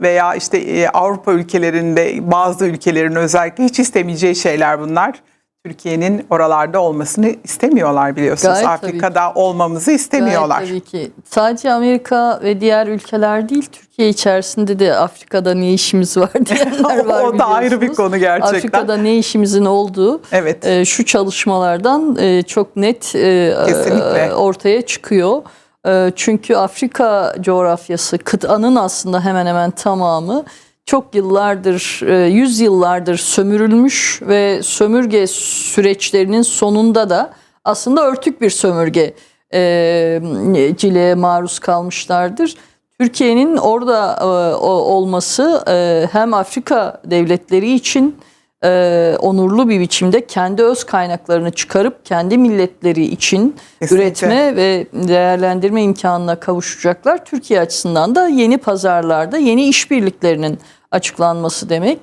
veya işte e, Avrupa ülkelerinde bazı ülkelerin özellikle hiç istemeyeceği şeyler bunlar. Türkiye'nin oralarda olmasını istemiyorlar biliyorsunuz. Gayet Afrika'da olmamızı istemiyorlar. Gayet tabii ki. Sadece Amerika ve diğer ülkeler değil, Türkiye içerisinde de Afrika'da ne işimiz var diyenler var o da ayrı bir konu gerçekten. Afrika'da ne işimizin olduğu Evet. e, şu çalışmalardan e, çok net e, Kesinlikle. e, ortaya çıkıyor. E, çünkü Afrika coğrafyası kıtanın aslında hemen hemen tamamı çok yıllardır, e, yüz yıllardır sömürülmüş ve sömürge süreçlerinin sonunda da aslında örtük bir sömürge e, ciliğe maruz kalmışlardır. Türkiye'nin orada e, olması hem Afrika devletleri için e, onurlu bir biçimde kendi öz kaynaklarını çıkarıp kendi milletleri için Kesinlikle. üretme ve değerlendirme imkanına kavuşacaklar. Türkiye açısından da yeni pazarlarda yeni işbirliklerinin açıklanması demek.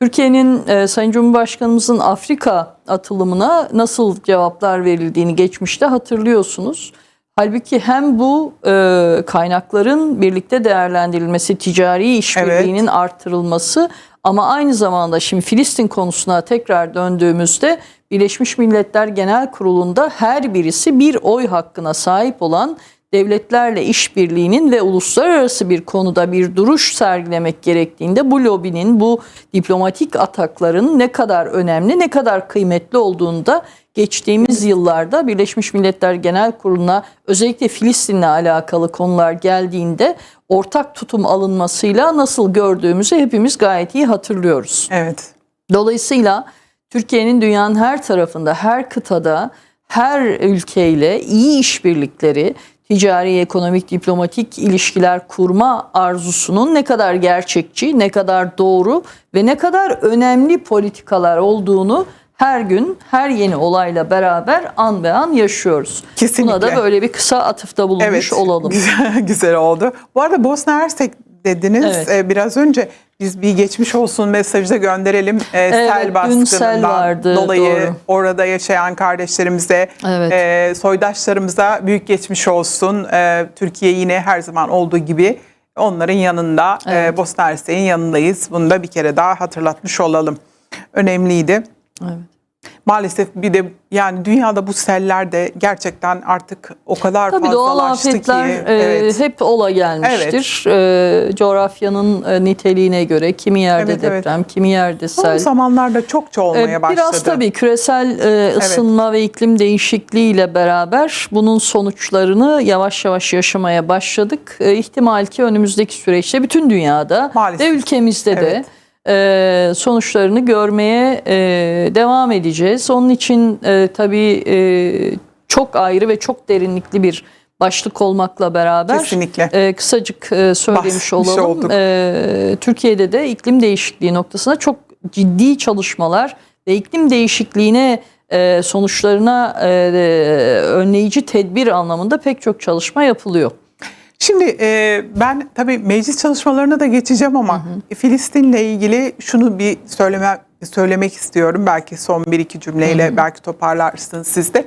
Türkiye'nin e, Sayın Cumhurbaşkanımızın Afrika atılımına nasıl cevaplar verildiğini geçmişte hatırlıyorsunuz. Halbuki hem bu e, kaynakların birlikte değerlendirilmesi, ticari işbirliğinin artırılması ama aynı zamanda şimdi Filistin konusuna tekrar döndüğümüzde Birleşmiş Milletler Genel Kurulu'nda her birisi bir oy hakkına sahip olan devletlerle işbirliğinin ve uluslararası bir konuda bir duruş sergilemek gerektiğinde bu lobinin, bu diplomatik atakların ne kadar önemli, ne kadar kıymetli olduğunu da geçtiğimiz yıllarda Birleşmiş Milletler Genel Kurulu'na özellikle Filistin'le alakalı konular geldiğinde ortak tutum alınmasıyla nasıl gördüğümüzü hepimiz gayet iyi hatırlıyoruz. Evet. Dolayısıyla Türkiye'nin dünyanın her tarafında, her kıtada, her ülkeyle iyi işbirlikleri, ticari, ekonomik, diplomatik ilişkiler kurma arzusunun ne kadar gerçekçi, ne kadar doğru ve ne kadar önemli politikalar olduğunu her gün, her yeni olayla beraber an be an yaşıyoruz. Kesinlikle. Buna da böyle bir kısa atıfta bulunmuş Evet, olalım. Güzel, güzel oldu. Bu arada Bosna Hersek dediniz Evet. e, biraz önce. Biz bir geçmiş olsun mesajı da gönderelim. E, sel dün baskınından sel vardı, dolayı doğru. orada yaşayan kardeşlerimize, Evet. e, soydaşlarımıza büyük geçmiş olsun. E, Türkiye yine her zaman olduğu gibi onların yanında, e, Evet. Bosna Hersek'in yanındayız. Bunu da bir kere daha hatırlatmış olalım. Önemliydi. Evet. Maalesef bir de yani dünyada bu seller de gerçekten artık o kadar Tabii fazlalaştı afetler ki. e, evet. hep ola gelmiştir. E, coğrafyanın e, niteliğine göre kimi yerde Evet, evet. deprem, kimi yerde Son sel. zamanlarda çokça E, olmaya başladı. Biraz tabii küresel e, ısınma ve iklim değişikliğiyle beraber bunun sonuçlarını yavaş yavaş yaşamaya başladık. E, ihtimal ki önümüzdeki süreçte bütün dünyada Maalesef. ve ülkemizde de Evet. E, sonuçlarını görmeye e, devam edeceğiz. Onun için e, tabii e, çok ayrı ve çok derinlikli bir başlık olmakla beraber Kesinlikle. e, kısacık e, söylemiş Bahsetmiş olalım. olduk. E, Türkiye'de de iklim değişikliği noktasında çok ciddi çalışmalar ve iklim değişikliğine e, sonuçlarına e, önleyici tedbir anlamında pek çok çalışma yapılıyor. Şimdi e, ben tabii meclis çalışmalarına da geçeceğim ama Filistin'le ilgili şunu bir söyleme söylemek istiyorum. Belki son bir iki cümleyle belki toparlarsınız siz de.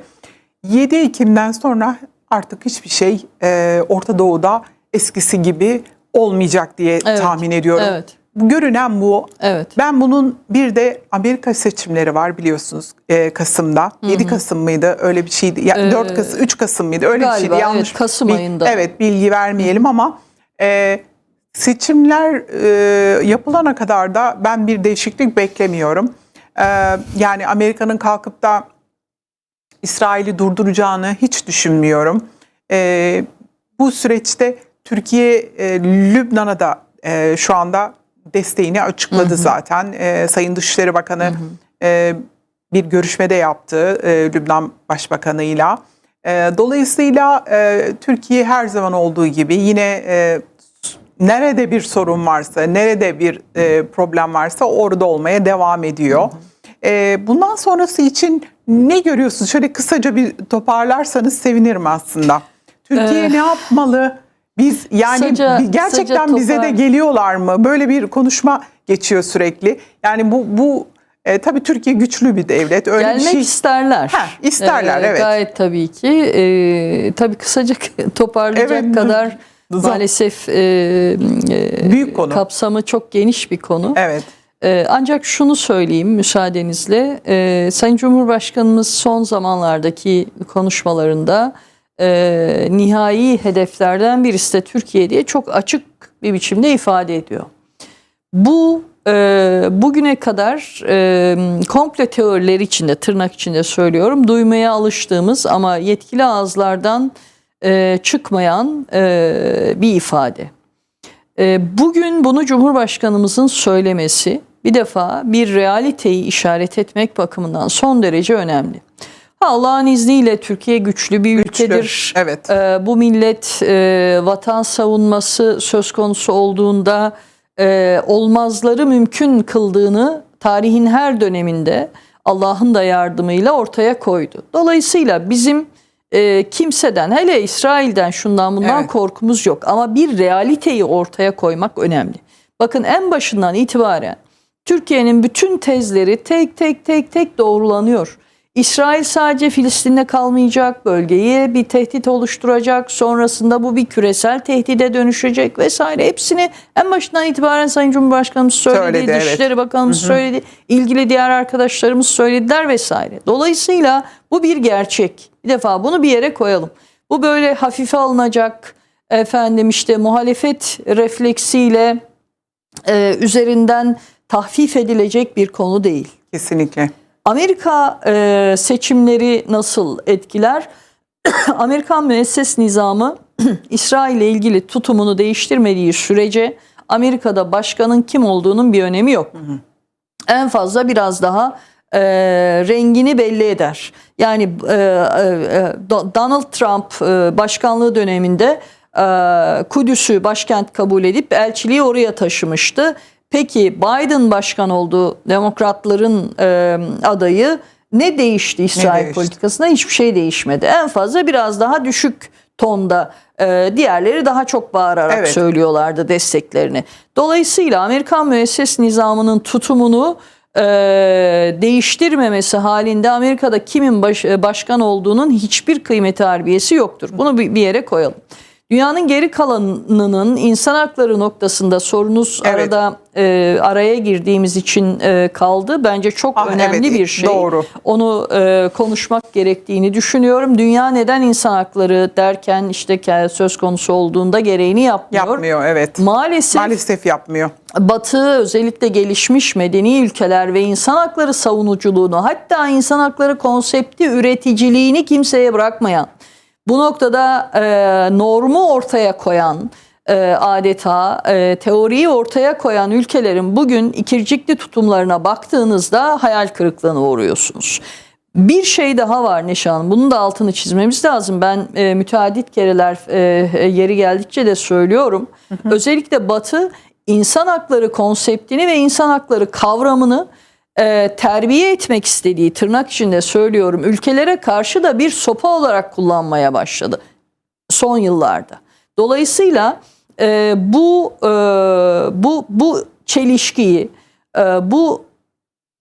7 Ekim'den sonra artık hiçbir şey e, Orta Doğu'da eskisi gibi olmayacak diye Evet, tahmin ediyorum. evet. Görünen bu. Evet. Ben bunun bir de Amerika seçimleri var biliyorsunuz e, Kasım'da. 7 Kasım mıydı? Öyle bir şeydi. Ya, 4 Kasım, 3 Kasım mıydı? Öyle bir Galiba, şeydi. Yanlış. evet, Kasım bir- ayında. Evet, bilgi vermeyelim ama e, seçimler e, yapılana kadar da ben bir değişiklik beklemiyorum. E, yani Amerika'nın kalkıp da İsrail'i durduracağını hiç düşünmüyorum. E, bu süreçte Türkiye e, Lübnan'a da e, şu anda desteğini açıkladı zaten. E, Sayın Dışişleri Bakanı e, bir görüşmede yaptı e, Lübnan Başbakanı'yla. E, dolayısıyla e, Türkiye her zaman olduğu gibi yine e, nerede bir sorun varsa, nerede bir e, problem varsa orada olmaya devam ediyor. E, bundan sonrası için ne görüyorsunuz? Şöyle kısaca bir toparlarsanız sevinirim aslında. Türkiye ne yapmalı? Biz yani bi- gerçekten kısaca bize de geliyorlar mı? Böyle bir konuşma geçiyor sürekli. Yani bu bu e, tabii Türkiye güçlü bir devlet. Öyle Gelmek bir şey. isterler. Ha, isterler, evet. Gayet tabii ki. Ee, tabii kısaca toparlayacak Evet. kadar Zam- Maalesef e, e, Büyük konu. kapsamı çok geniş bir konu. Evet. Ee, ancak şunu söyleyeyim müsaadenizle. Ee, Sayın Cumhurbaşkanımız son zamanlardaki konuşmalarında e, nihai hedeflerden birisi de Türkiye diye çok açık bir biçimde ifade ediyor. Bu e, bugüne kadar e, komple teorileri içinde tırnak içinde söylüyorum duymaya alıştığımız ama yetkili ağızlardan e, çıkmayan e, bir ifade. E, Bugün bunu Cumhurbaşkanımızın söylemesi bir defa bir realiteyi işaret etmek bakımından son derece önemli. Allah'ın izniyle Türkiye güçlü bir Güçlü, ülkedir. evet. E, bu millet e, vatan savunması söz konusu olduğunda e, olmazları mümkün kıldığını tarihin her döneminde Allah'ın da yardımıyla ortaya koydu. Dolayısıyla bizim e, kimseden hele İsrail'den şundan bundan Evet. korkumuz yok ama bir realiteyi ortaya koymak önemli. Bakın en başından itibaren Türkiye'nin bütün tezleri tek tek tek tek doğrulanıyor. İsrail sadece Filistin'de kalmayacak, bölgeye bir tehdit oluşturacak, sonrasında bu bir küresel tehdide dönüşecek vesaire. Hepsini en başından itibaren Sayın Cumhurbaşkanımız söyledi, Söyledi, evet. Dışişleri Bakanımız söyledi, ilgili diğer arkadaşlarımız söylediler vesaire. Dolayısıyla bu bir gerçek. Bir defa bunu bir yere koyalım. Bu böyle hafife alınacak efendim işte muhalefet refleksiyle e, üzerinden tahfif edilecek bir konu değil. Kesinlikle. Amerika e, seçimleri nasıl etkiler? Amerikan müesses nizamı İsrail ile ilgili tutumunu değiştirmediği sürece Amerika'da başkanın kim olduğunun bir önemi yok. En fazla biraz daha e, rengini belli eder. Yani e, e, e, Do- Donald Trump e, başkanlığı döneminde e, Kudüs'ü başkent kabul edip elçiliği oraya taşımıştı. Peki Biden başkan oldu, demokratların e, adayı ne değişti İsrail değişti? politikasında? Hiçbir şey değişmedi. En fazla biraz daha düşük tonda e, diğerleri daha çok bağırarak Evet. söylüyorlardı desteklerini. Dolayısıyla Amerikan müesses nizamının tutumunu e, değiştirmemesi halinde Amerika'da kimin baş- başkan olduğunun hiçbir kıymeti harbiyesi yoktur. Bunu bir bir yere koyalım. Dünyanın geri kalanının insan hakları noktasında sorunuz Evet. arada e, araya girdiğimiz için e, kaldı. Bence çok Ah, önemli evet, bir şey. doğru. Onu e, konuşmak gerektiğini düşünüyorum. Dünya neden insan hakları derken işte söz konusu olduğunda gereğini yapmıyor. Yapmıyor evet. Maalesef Maalesef yapmıyor. Batı özellikle gelişmiş medeni ülkeler ve insan hakları savunuculuğunu hatta insan hakları konsepti üreticiliğini kimseye bırakmayan bu noktada e, normu ortaya koyan e, adeta e, teoriyi ortaya koyan ülkelerin bugün ikircikli tutumlarına baktığınızda hayal kırıklığına uğruyorsunuz. Bir şey daha var Neşan. Bunun da altını çizmemiz lazım. Ben e, müteadit kereler e, e, yeri geldikçe de söylüyorum. Özellikle Batı insan hakları konseptini ve insan hakları kavramını e, terbiye etmek istediği tırnak içinde söylüyorum ülkelere karşı da bir sopa olarak kullanmaya başladı son yıllarda. Dolayısıyla e, bu e, bu bu çelişkiyi e, bu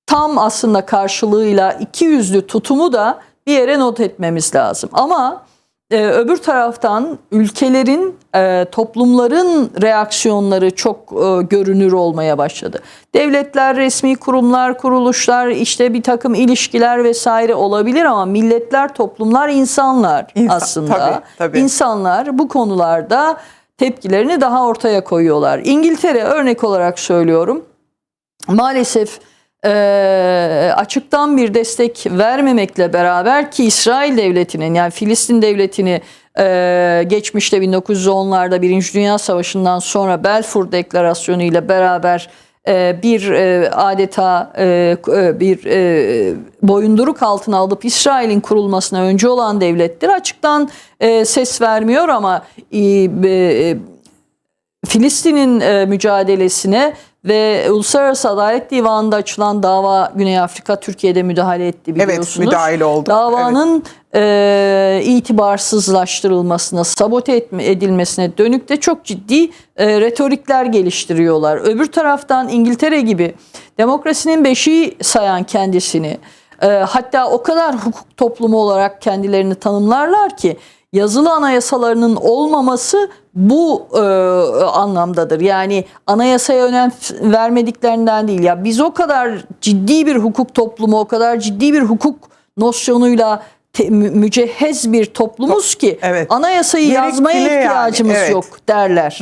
tam aslında karşılığıyla iki yüzlü tutumu da bir yere not etmemiz lazım. Ama e, öbür taraftan ülkelerin, e, toplumların reaksiyonları çok e, görünür olmaya başladı. Devletler, resmi kurumlar, kuruluşlar, işte bir takım ilişkiler vesaire olabilir ama milletler, toplumlar, insanlar İnsan- aslında. tabii, tabii. İnsanlar bu konularda tepkilerini daha ortaya koyuyorlar. İngiltere örnek olarak söylüyorum maalesef e, açıktan bir destek vermemekle beraber ki İsrail devletinin yani Filistin devletini e, geçmişte 1910'larda Birinci Dünya Savaşı'ndan sonra Balfour Deklarasyonu ile beraber e, bir e, adeta e, e, bir e, boyunduruk altına alıp İsrail'in kurulmasına öncü olan devlettir. Açıktan e, ses vermiyor ama e, e, Filistin'in e, mücadelesine ve Uluslararası Adalet Divanı'nda açılan dava Güney Afrika Türkiye'de müdahale etti biliyorsunuz. Evet, müdahil oldu. Davanın e, itibarsızlaştırılmasına, sabote edilmesine dönük de çok ciddi e, retorikler geliştiriyorlar. Öbür taraftan İngiltere gibi demokrasinin beşiği sayan kendisini, e, hatta o kadar hukuk toplumu olarak kendilerini tanımlarlar ki yazılı anayasalarının olmaması bu e, anlamdadır. Yani anayasaya önem vermediklerinden değil. Ya biz o kadar ciddi bir hukuk toplumu, o kadar ciddi bir hukuk nosyonuyla te- mü- mücehhez bir toplumuz ki Evet. anayasayı Gerekli yazmaya yani, ihtiyacımız evet. yok derler.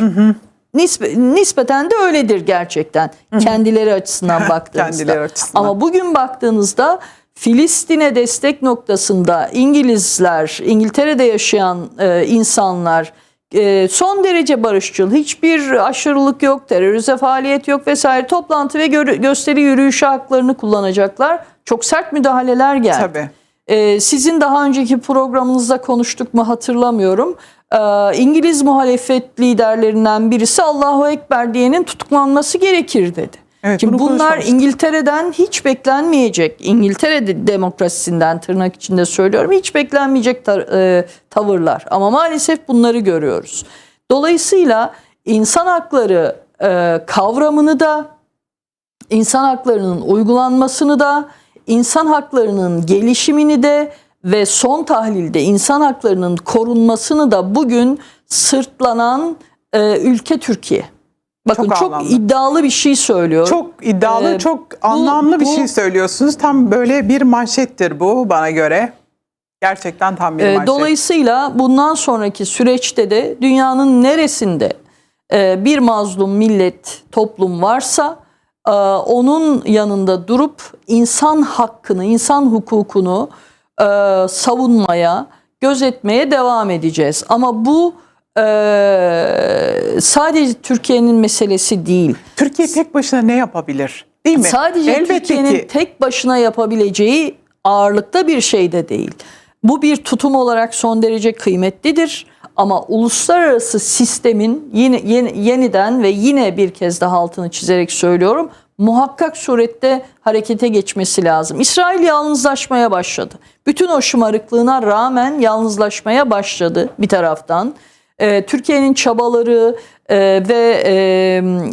Nispe- nispeten de öyledir gerçekten. Kendileri açısından baktığınızda. Kendileri açısından. Ama bugün baktığınızda Filistin'e destek noktasında İngilizler, İngiltere'de yaşayan e, insanlar e, son derece barışçıl. Hiçbir aşırılık yok, terörize faaliyet yok vesaire. Toplantı ve gö- gösteri yürüyüşü haklarını kullanacaklar. Çok sert müdahaleler geldi. Tabii. Ee, sizin daha önceki programınızda konuştuk mu hatırlamıyorum. Ee, İngiliz muhalefet liderlerinden birisi Allahu Ekber diyenin tutuklanması gerekir dedi. Evet, Şimdi bunlar. İngiltere'den hiç beklenmeyecek, İngiltere de- demokrasisinden tırnak içinde söylüyorum, hiç beklenmeyecek e, tavırlar. Ama maalesef bunları görüyoruz. Dolayısıyla insan hakları e, kavramını da insan haklarının uygulanmasını da, insan haklarının gelişimini de ve son tahlilde insan haklarının korunmasını da bugün sırtlanan e, ülke Türkiye. Bakın Çok çok, anlamlı. iddialı bir şey söylüyor. Çok iddialı, Ee, çok anlamlı bir bu- şey söylüyorsunuz. Tam böyle bir manşettir bu bana göre. Gerçekten tam bir Ee, manşet. Dolayısıyla bundan sonraki süreçte de dünyanın neresinde e, bir mazlum millet, toplum varsa e, onun yanında durup insan hakkını, insan hukukunu e, savunmaya, gözetmeye devam edeceğiz. Ama bu e, sadece Türkiye'nin meselesi değil. Türkiye tek başına ne yapabilir? Değil mi? Sadece Elbette Türkiye'nin ki. tek başına yapabileceği ağırlıkta bir şey de değil. Bu bir tutum olarak son derece kıymetlidir. Ama uluslararası sistemin yine, yeni- yeniden ve yine bir kez daha altını çizerek söylüyorum muhakkak surette harekete geçmesi lazım. İsrail yalnızlaşmaya başladı. Bütün o şımarıklığına rağmen yalnızlaşmaya başladı bir taraftan. Ee, Türkiye'nin çabaları e, ve e,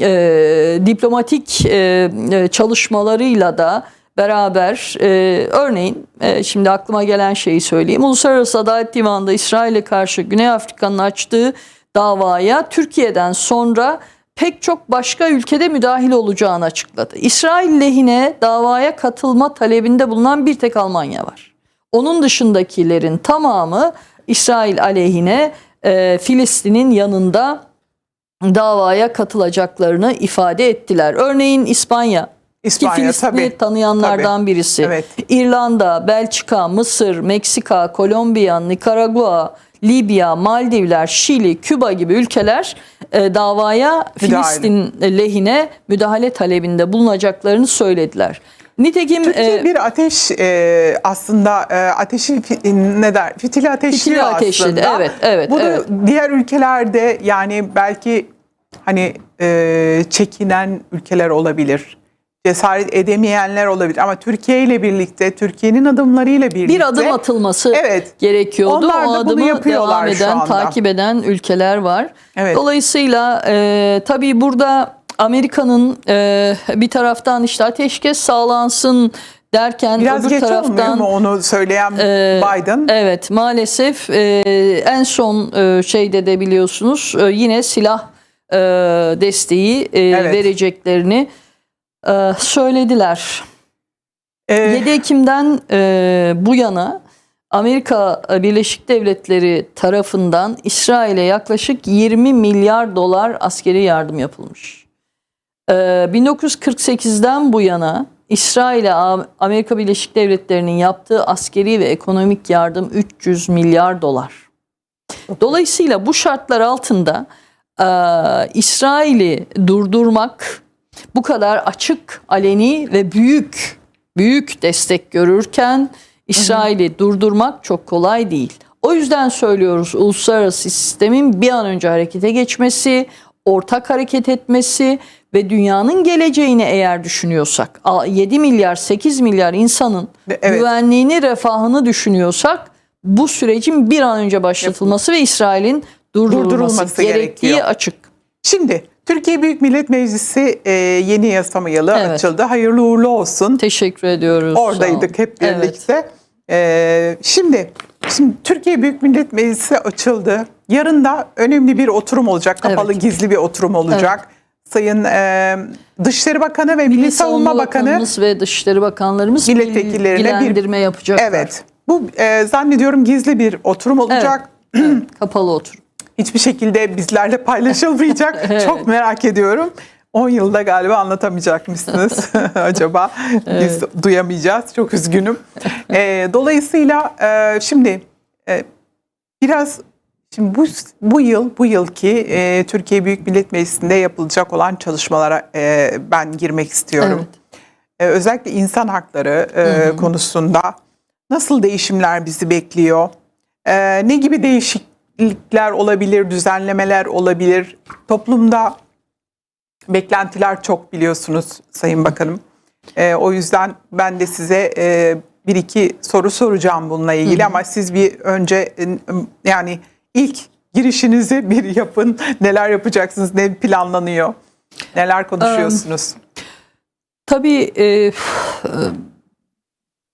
e, diplomatik e, e, çalışmalarıyla da beraber e, örneğin e, şimdi aklıma gelen şeyi söyleyeyim. Uluslararası Adalet Divanı'nda İsrail'e karşı Güney Afrika'nın açtığı davaya Türkiye'den sonra pek çok başka ülkede müdahil olacağını açıkladı. İsrail lehine davaya katılma talebinde bulunan bir tek Almanya var. Onun dışındakilerin tamamı İsrail aleyhine e, Filistin'in yanında davaya katılacaklarını ifade ettiler. Örneğin İspanya, İspanya, ki Filistin'i tabii. tanıyanlardan Tabii. birisi. Evet. İrlanda, Belçika, Mısır, Meksika, Kolombiya, Nikaragua, Libya, Maldivler, Şili, Küba gibi ülkeler e, davaya Filistin lehine müdahale talebinde bulunacaklarını söylediler. Nitekim Türkiye e, bir ateş e, aslında e, ateşi fi- ne der? Fitili ateşliyor Fitili ateşledi, aslında. evet, evet, Bu da evet. diğer ülkelerde yani belki hani e, çekinen ülkeler olabilir. Cesaret edemeyenler olabilir ama Türkiye ile birlikte, Türkiye'nin adımlarıyla birlikte bir adım atılması Evet. gerekiyordu. Onlar da o bunu adımı yapıyorlar devam şu eden, anda. takip eden ülkeler var. Evet. Dolayısıyla e, tabii burada Amerika'nın e, bir taraftan işte ateşkes sağlansın derken biraz öbür geç olmuyor taraftan mu onu söyleyen e, Biden? Evet maalesef e, en son e, şeyde de biliyorsunuz e, yine silah e, desteği e, Evet. vereceklerini e, söylediler. E, 7 Ekim'den e, bu yana Amerika Birleşik Devletleri tarafından İsrail'e yaklaşık 20 milyar dolar askeri yardım yapılmış. E, 1948'den bu yana İsrail'e Amerika Birleşik Devletleri'nin yaptığı askeri ve ekonomik yardım 300 milyar dolar. Dolayısıyla bu şartlar altında e, İsrail'i durdurmak bu kadar açık, aleni ve büyük büyük destek görürken İsrail'i durdurmak çok kolay değil. O yüzden söylüyoruz uluslararası sistemin bir an önce harekete geçmesi, ortak hareket etmesi ve dünyanın geleceğini eğer düşünüyorsak, a- 7 milyar 8 milyar insanın Evet. güvenliğini, refahını düşünüyorsak bu sürecin bir an önce başlatılması ve İsrail'in durdurulması, Durdurulması gerektiği gerekiyor. açık. Şimdi Türkiye Büyük Millet Meclisi e, yeni yasama yılı Evet. açıldı. Hayırlı uğurlu olsun. Teşekkür ediyoruz. Oradaydık hep Evet. birlikte. E, şimdi Şimdi Türkiye Büyük Millet Meclisi açıldı. Yarın da önemli bir oturum olacak. Kapalı Evet. gizli bir oturum olacak. Sayın e, Dışişleri Bakanı ve Milli, Savunma, Bakanı Bakanımız ve Dışişleri Bakanlarımız Milletvekillerine bir- yapacaklar. evet. Bu e, zannediyorum gizli bir oturum olacak. Evet, kapalı oturum. Hiçbir şekilde bizlerle paylaşılmayacak. Çok merak ediyorum. 10 yılda galiba anlatamayacakmışsınız acaba. Biz duyamayacağız. Çok üzgünüm. E, dolayısıyla e, şimdi e, biraz şimdi bu bu yıl bu yılki e, Türkiye Büyük Millet Meclisi'nde yapılacak olan çalışmalara e, ben girmek istiyorum. Evet. E, özellikle insan hakları e, konusunda nasıl değişimler bizi bekliyor? E, ne gibi değişiklikler olabilir, düzenlemeler olabilir? Toplumda beklentiler çok biliyorsunuz Sayın Bakanım. E, o yüzden ben de size e, bir iki soru soracağım bununla ilgili ama siz bir önce e, yani ilk girişinizi bir yapın. Neler yapacaksınız, ne planlanıyor, neler konuşuyorsunuz? Tabii e,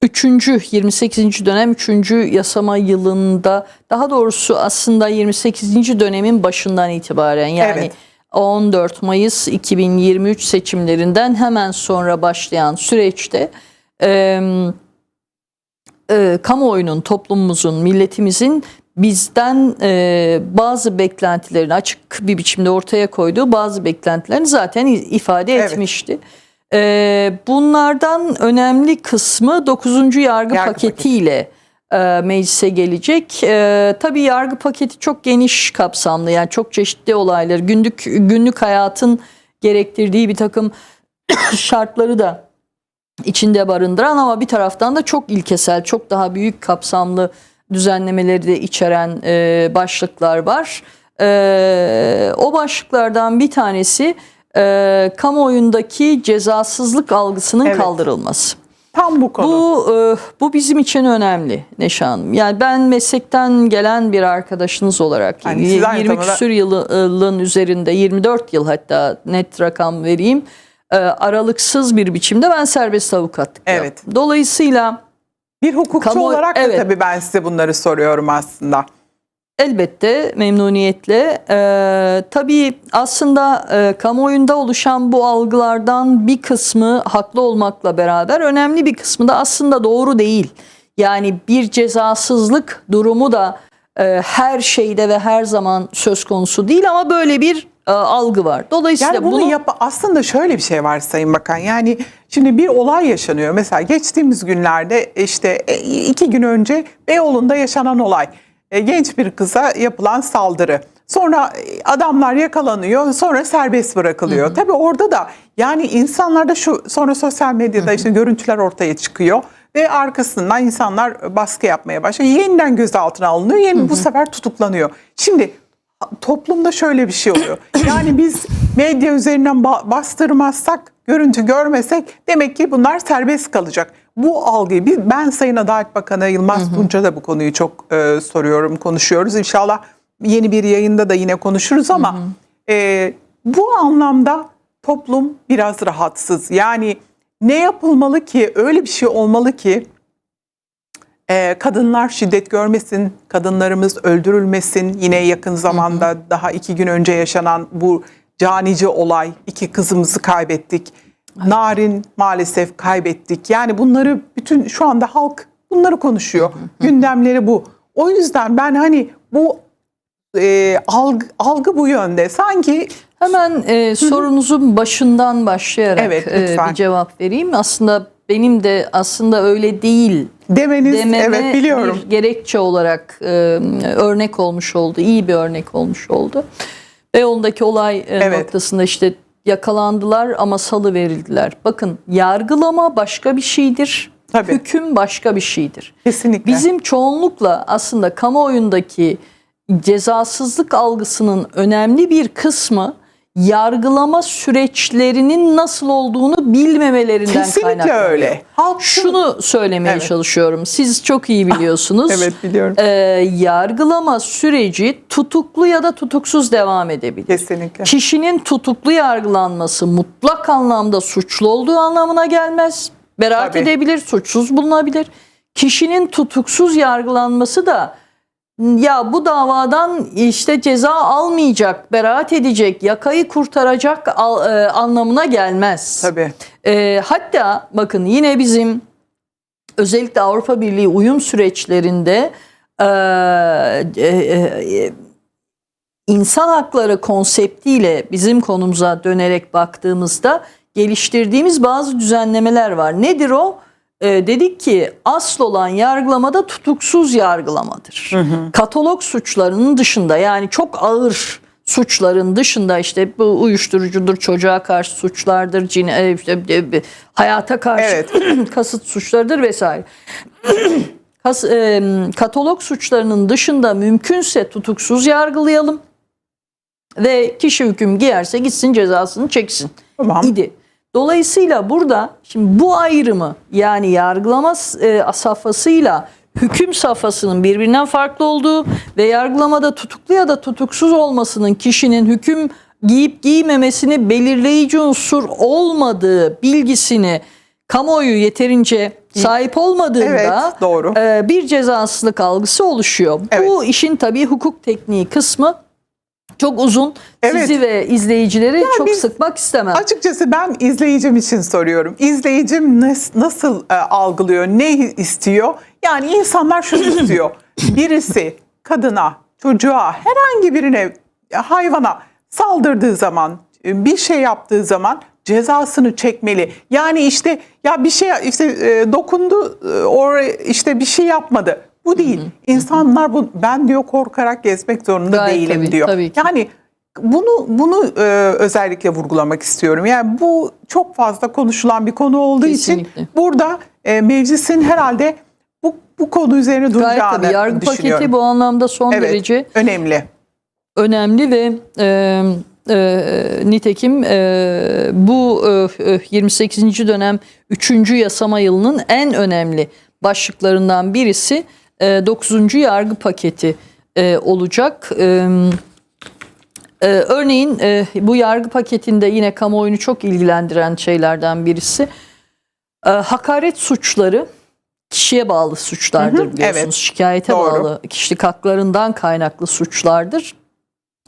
üçüncü 28. dönem 3. yasama yılında daha doğrusu aslında 28. dönemin başından itibaren yani Evet. 14 Mayıs 2023 seçimlerinden hemen sonra başlayan süreçte e, e, kamuoyunun, toplumumuzun, milletimizin bizden e, bazı beklentilerini açık bir biçimde ortaya koyduğu bazı beklentilerini zaten ifade Evet. etmişti. E, bunlardan önemli kısmı 9. yargı, Yargı paketiyle e, meclise gelecek. E, tabii yargı paketi çok geniş kapsamlı yani çok çeşitli olaylar, günlük günlük hayatın gerektirdiği bir takım şartları da içinde barındıran ama bir taraftan da çok ilkesel, çok daha büyük kapsamlı düzenlemeleri de içeren e, başlıklar var. E, o başlıklardan bir tanesi e, kamuoyundaki cezasızlık algısının Evet. kaldırılması. Tam bu konu. Bu e, bu bizim için önemli Neşe Hanım. Yani ben meslekten gelen bir arkadaşınız olarak Yani siz aynı 20 zamanda- küsür yılın üzerinde 24 yıl hatta net rakam vereyim. e, aralıksız bir biçimde ben serbest avukatlık Evet. yaptım. Dolayısıyla Bir hukukçu Kamu- olarak da evet. tabii ben size bunları soruyorum aslında. Elbette memnuniyetle. Ee, tabii aslında e, kamuoyunda oluşan bu algılardan bir kısmı haklı olmakla beraber önemli bir kısmı da aslında doğru değil. Yani bir cezasızlık durumu da e, her şeyde ve her zaman söz konusu değil ama böyle bir e, algı var. Dolayısıyla Yani bunu bunu yap aslında şöyle bir şey var Sayın Bakan. Yani şimdi bir olay yaşanıyor. Mesela geçtiğimiz günlerde işte e, iki gün önce Beyoğlu'nda yaşanan olay. E, Genç bir kıza yapılan saldırı. Sonra e, adamlar yakalanıyor, sonra serbest bırakılıyor. Tabii orada da yani insanlarda şu sonra sosyal medyada işte görüntüler ortaya çıkıyor ve arkasından insanlar baskı yapmaya başlıyor. Yeniden gözaltına alınıyor, yeni bu sefer tutuklanıyor. Şimdi toplumda şöyle bir şey oluyor. Yani biz medya üzerinden ba- bastırmazsak, görüntü görmesek demek ki bunlar serbest kalacak. Bu algıyı biz, ben Sayın Adalet Bakanı Yılmaz Tunç'a da bu konuyu çok e, soruyorum, konuşuyoruz. İnşallah yeni bir yayında da yine konuşuruz ama e, bu anlamda toplum biraz rahatsız. Yani ne yapılmalı ki, öyle bir şey olmalı ki ee, kadınlar şiddet görmesin, kadınlarımız öldürülmesin. Yine yakın zamanda daha iki gün önce yaşanan bu canice olay, iki kızımızı kaybettik. Narin maalesef kaybettik. Yani bunları bütün şu anda halk bunları konuşuyor. Gündemleri bu. O yüzden ben hani bu e, algı, algı bu yönde. Sanki Hemen e, sorunuzun başından başlayarak Evet, e, bir cevap vereyim. Aslında benim de aslında öyle değil demeniz dememe evet biliyorum. bir gerekçe olarak e, örnek olmuş oldu. iyi bir örnek olmuş oldu. Beyoğlu'ndaki olay e, Evet. noktasında işte yakalandılar ama salı verildiler. Bakın yargılama başka bir şeydir. Tabii. Hüküm başka bir şeydir. Kesinlikle. Bizim çoğunlukla aslında kamuoyundaki cezasızlık algısının önemli bir kısmı yargılama süreçlerinin nasıl olduğunu bilmemelerinden Kesinlikle kaynaklanıyor. öyle. Halk Şunu söylemeye Evet. çalışıyorum. Siz çok iyi biliyorsunuz. Evet biliyorum. Ee, yargılama süreci tutuklu ya da tutuksuz devam edebilir. Kesinlikle. Kişinin tutuklu yargılanması mutlak anlamda suçlu olduğu anlamına gelmez. Beraat Tabii. edebilir, suçsuz bulunabilir. kişinin tutuksuz yargılanması da ya bu davadan işte ceza almayacak, beraat edecek, yakayı kurtaracak al- e, anlamına gelmez. Tabii. E, hatta bakın yine bizim özellikle Avrupa Birliği uyum süreçlerinde e, e, e, insan hakları konseptiyle bizim konumuza dönerek baktığımızda geliştirdiğimiz bazı düzenlemeler var. Nedir o? E, dedik ki asıl olan yargılamada tutuksuz yargılamadır. Katalog suçlarının dışında yani çok ağır suçların dışında işte bu uyuşturucudur, çocuğa karşı suçlardır, cin, e, işte, e, hayata karşı Evet. kasıt suçlarıdır vesaire. Kas, e, katalog suçlarının dışında mümkünse tutuksuz yargılayalım ve kişi hüküm giyerse gitsin cezasını çeksin Tamam. idi. Dolayısıyla burada şimdi bu ayrımı yani yargılama e, safhasıyla hüküm safhasının birbirinden farklı olduğu ve yargılamada tutuklu ya da tutuksuz olmasının kişinin hüküm giyip giymemesini belirleyici unsur olmadığı bilgisini kamuoyu yeterince sahip olmadığında Evet, doğru. e, bir cezasızlık algısı oluşuyor. Evet. Bu işin tabii hukuk tekniği kısmı çok uzun. Evet. Sizi ve izleyicileri çok biz- sıkmak istemem. Açıkçası ben izleyicim için soruyorum. İzleyicim nas- nasıl e, algılıyor, ne istiyor? Yani insanlar şunu istiyor. Birisi kadına, çocuğa, herhangi birine, hayvana saldırdığı zaman, e, bir şey yaptığı zaman cezasını çekmeli. Yani işte ya bir şey işte e, dokundu, e, oraya işte bir şey yapmadı. Bu değil. İnsanlar bu ben diyor korkarak gezmek zorunda Gayet değilim tabii, diyor. tabii ki. Yani bunu bunu e, özellikle vurgulamak istiyorum. Yani bu çok fazla konuşulan bir konu olduğu Kesinlikle. için burada e, meclisin herhalde bu bu konu üzerine Gayet duracağını tabii yargı paketi bu anlamda son evet, derece önemli. önemli ve e, e, nitekim e, bu e, e, 28. dönem 3. yasama yılının en önemli başlıklarından birisi e, 9. yargı paketi e, olacak. E, e, örneğin e, bu yargı paketinde yine kamuoyunu çok ilgilendiren şeylerden birisi e, hakaret suçları kişiye bağlı suçlardır biliyorsunuz. evet. Şikayete Doğru. bağlı kişilik haklarından kaynaklı suçlardır.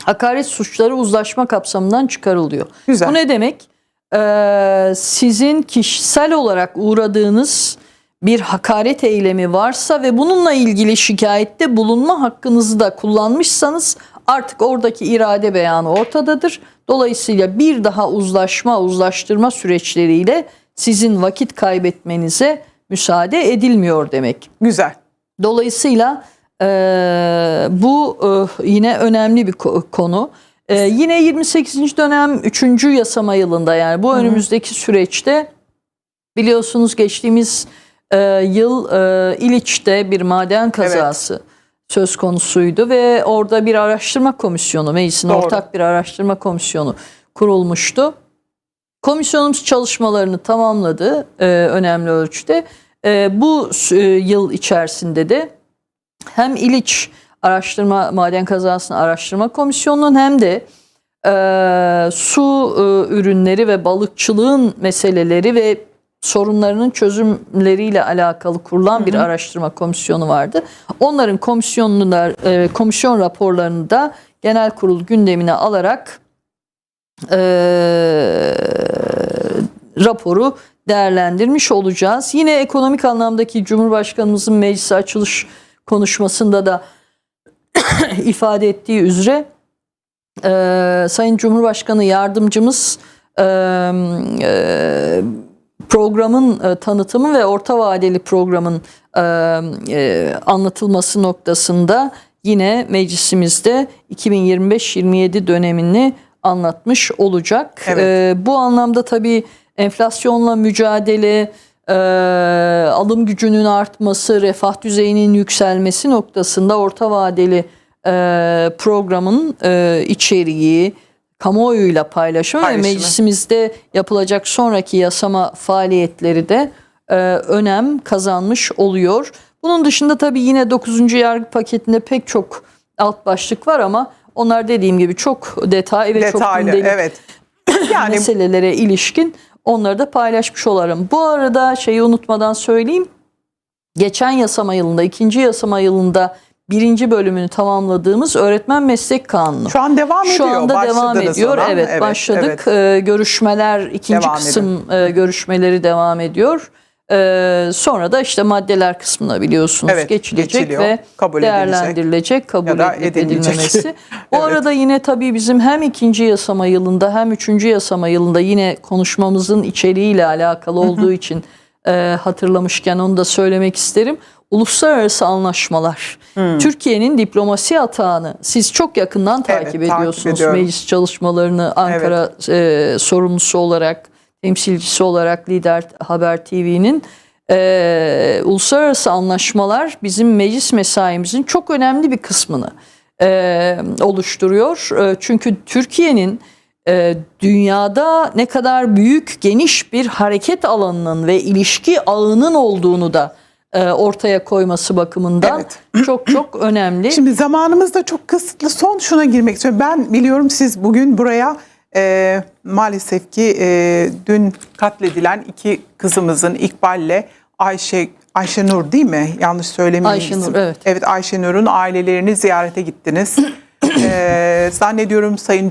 Hakaret suçları uzlaşma kapsamından çıkarılıyor. Güzel. Bu ne demek? Ee, sizin kişisel olarak uğradığınız bir hakaret eylemi varsa ve bununla ilgili şikayette bulunma hakkınızı da kullanmışsanız artık oradaki irade beyanı ortadadır. Dolayısıyla bir daha uzlaşma, uzlaştırma süreçleriyle sizin vakit kaybetmenize müsaade edilmiyor demek. Güzel. Dolayısıyla e, bu e, yine önemli bir ko- konu. E, yine 28. dönem 3. yasama yılında yani bu önümüzdeki süreçte biliyorsunuz geçtiğimiz e, yıl e, İliç'te bir maden kazası söz konusuydu ve orada bir araştırma komisyonu, meclisin Doğru. ortak bir araştırma komisyonu kurulmuştu. Komisyonumuz çalışmalarını tamamladı e, önemli ölçüde. E, bu e, yıl içerisinde de hem İliç Araştırma Maden Kazasını Araştırma Komisyonu'nun hem de e, su e, ürünleri ve balıkçılığın meseleleri ve sorunlarının çözümleriyle alakalı kurulan bir araştırma komisyonu vardı. Onların komisyonlar e, komisyon raporlarını da genel kurul gündemine alarak e, raporu değerlendirmiş olacağız. Yine ekonomik anlamdaki Cumhurbaşkanımızın meclise açılış konuşmasında da ifade ettiği üzere e, Sayın Cumhurbaşkanı yardımcımız e, e, programın e, tanıtımı ve orta vadeli programın e, e, anlatılması noktasında yine meclisimizde 2025-27 dönemini anlatmış olacak. Evet. Bu anlamda tabii enflasyonla mücadele, e, alım gücünün artması, refah düzeyinin yükselmesi noktasında orta vadeli e, programın e, içeriği, kamuoyuyla paylaşımı ve Paylaşımı. meclisimizde yapılacak sonraki yasama faaliyetleri de e, önem kazanmış oluyor. Bunun dışında tabii yine 9. yargı paketinde pek çok alt başlık var ama onlar dediğim gibi çok detay ve çok Detaylı. gündelik Evet. Yani meselelere ilişkin onları da paylaşmış olarım. Bu arada şeyi unutmadan söyleyeyim. geçen yasama yılında, ikinci yasama yılında birinci bölümünü tamamladığımız öğretmen meslek kanunu. Şu an devam ediyor. Şu anda devam ediyor. ona. Evet, başladık. evet. Ee, görüşmeler ikinci Devam kısım e, görüşmeleri devam ediyor. Ee, sonra da işte maddeler kısmına biliyorsunuz Evet, geçilecek geçiliyor. ve Kabul değerlendirilecek, kabul edilip edilmemesi. Bu Evet. arada yine tabii bizim hem ikinci yasama yılında hem üçüncü yasama yılında yine konuşmamızın içeriğiyle alakalı olduğu için e, hatırlamışken onu da söylemek isterim. Uluslararası anlaşmalar. Türkiye'nin diplomasi atağını siz çok yakından takip takip ediyorsunuz. ediyorum. Meclis çalışmalarını Ankara e, sorumlusu olarak, temsilcisi olarak Lider Haber TV'nin e, uluslararası anlaşmalar bizim meclis mesaimizin çok önemli bir kısmını e, oluşturuyor. E, çünkü Türkiye'nin e, dünyada ne kadar büyük, geniş bir hareket alanının ve ilişki ağının olduğunu da e, ortaya koyması bakımından Evet. çok çok önemli. Şimdi zamanımız da çok kısıtlı. Son şuna girmek istiyorum. Ben biliyorum siz bugün buraya e, maalesef ki e, dün katledilen iki kızımızın İkbal'le Ayşe Ayşenur değil mi? Yanlış söylemeyeyim. Ayşenur, evet. Evet Ayşenur'un ailelerini ziyarete gittiniz. e, zannediyorum Sayın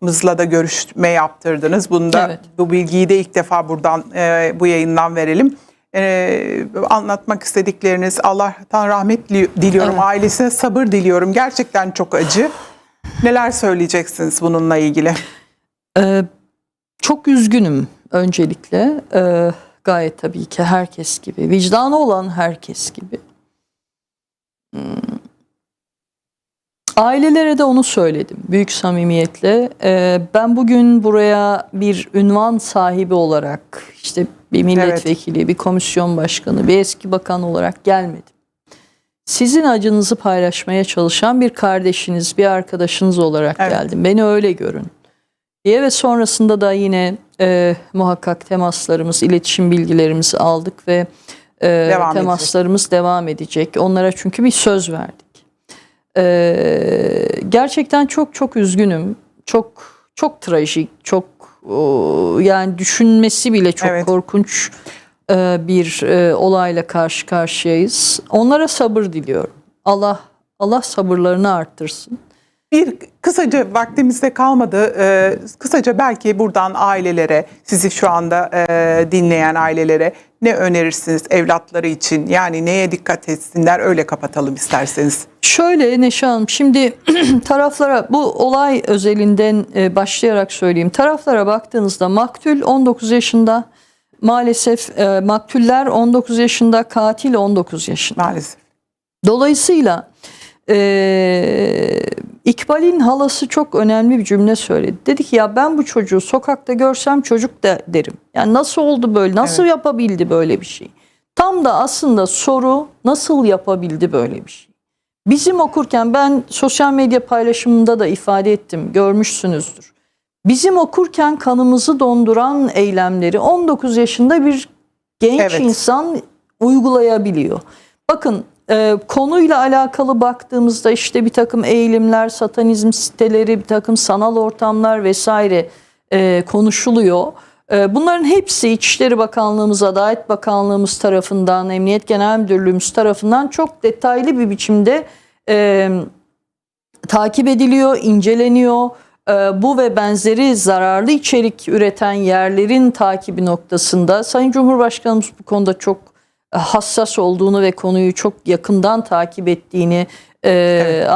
Cumhurbaşkanımızla da görüşme yaptırdınız. Bunu da Evet. bu bilgiyi de ilk defa buradan e, bu yayından verelim. E, anlatmak istedikleriniz Allah'tan rahmet li- diliyorum. Evet. Ailesine sabır diliyorum. Gerçekten çok acı. Neler söyleyeceksiniz bununla ilgili? Ee, çok üzgünüm öncelikle. Ee, gayet tabii ki herkes gibi. Vicdanı olan herkes gibi. Hmm. Ailelere de onu söyledim büyük samimiyetle. Ee, ben bugün buraya bir ünvan sahibi olarak işte bir milletvekili, bir komisyon başkanı, bir eski bakan olarak gelmedim. Sizin acınızı paylaşmaya çalışan bir kardeşiniz, bir arkadaşınız olarak Evet. geldim. Beni öyle görün diye ve sonrasında da yine e, muhakkak temaslarımız, iletişim bilgilerimizi aldık ve e, Devam temaslarımız devam edecek. Onlara çünkü bir söz verdik. E, gerçekten çok çok üzgünüm. Çok çok trajik, çok o, yani düşünmesi bile çok Evet. korkunç e, bir e, olayla karşı karşıyayız. Onlara sabır diliyorum. Allah Allah sabırlarını arttırsın. Bir kısaca vaktimizde kalmadı. Ee, kısaca belki buradan ailelere, sizi şu anda e, dinleyen ailelere ne önerirsiniz evlatları için? Yani neye dikkat etsinler? Öyle kapatalım isterseniz. Şöyle Neşe Hanım şimdi taraflara bu olay özelinden e, başlayarak söyleyeyim. Taraflara baktığınızda maktul 19 yaşında maalesef e, maktuller 19 yaşında katil 19 yaşında. Maalesef. Dolayısıyla e, İkbal'in halası çok önemli bir cümle söyledi. Dedi ki ya ben bu çocuğu sokakta görsem çocuk da derim. Yani nasıl oldu böyle? Nasıl Evet. yapabildi böyle bir şey? Tam da aslında soru nasıl yapabildi böyle bir şey? Bizim okurken ben sosyal medya paylaşımında da ifade ettim, görmüşsünüzdür. Bizim okurken kanımızı donduran eylemleri 19 yaşında bir genç Evet. insan uygulayabiliyor. Bakın e, konuyla alakalı baktığımızda işte bir takım eğilimler, satanizm siteleri, bir takım sanal ortamlar vesaire e, konuşuluyor. E, bunların hepsi İçişleri Bakanlığımız, Adalet Bakanlığımız tarafından, Emniyet Genel Müdürlüğümüz tarafından çok detaylı bir biçimde e, takip ediliyor, inceleniyor. Ee, Bu ve benzeri zararlı içerik üreten yerlerin takibi noktasında Sayın Cumhurbaşkanımız bu konuda çok hassas olduğunu ve konuyu çok yakından takip ettiğini e,